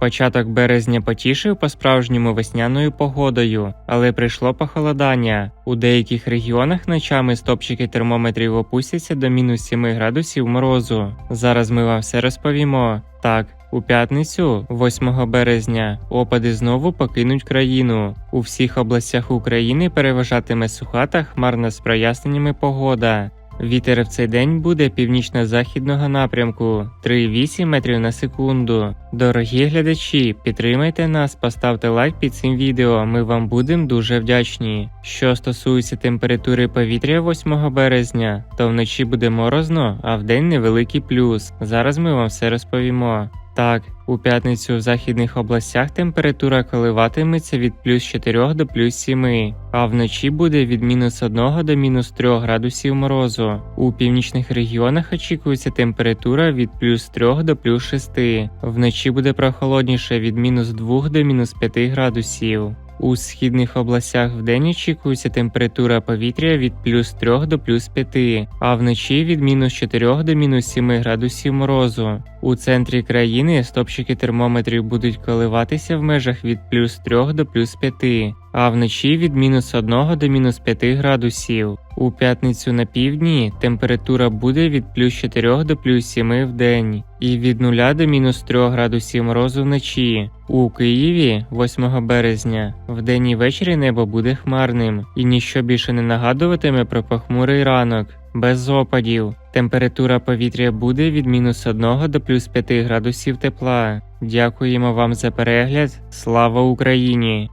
Початок березня потішив по-справжньому весняною погодою, але прийшло похолодання. У деяких регіонах ночами стопчики термометрів опустяться до мінус 7 градусів морозу. Зараз ми вам все розповімо. Так, у п'ятницю, 8 березня, опади знову покинуть країну. У всіх областях України переважатиме суха та хмарна з проясненнями погода. Вітер в цей день буде північно-західного напрямку 3,8 метрів на секунду. Дорогі глядачі, підтримайте нас, поставте лайк під цим відео. Ми вам будемо дуже вдячні. Що стосується температури повітря 8 березня, то вночі буде морозно, а вдень невеликий плюс. Зараз ми вам все розповімо. Так, у п'ятницю в західних областях температура коливатиметься від плюс 4 до плюс 7, а вночі буде від мінус 1 до мінус 3 градусів морозу. У північних регіонах очікується температура від плюс 3 до плюс 6. Вночі буде прохолодніше від мінус 2 до мінус 5 градусів. У східних областях вдень очікується температура повітря від плюс 3 до плюс 5, а вночі від мінус 4 до мінус 7 градусів морозу. У центрі країни стопчики термометрів будуть коливатися в межах від плюс 3 до плюс 5, а вночі від мінус 1 до мінус 5 градусів. У п'ятницю на півдні температура буде від плюс 4 до плюс 7 в день і від 0 до мінус 3 градусів морозу вночі. У Києві 8 березня вдень і ввечері небо буде хмарним і ніщо більше не нагадуватиме про похмурий ранок. Без опадів. Температура повітря буде від мінус 1 до плюс 5 градусів тепла. Дякуємо вам за перегляд. Слава Україні!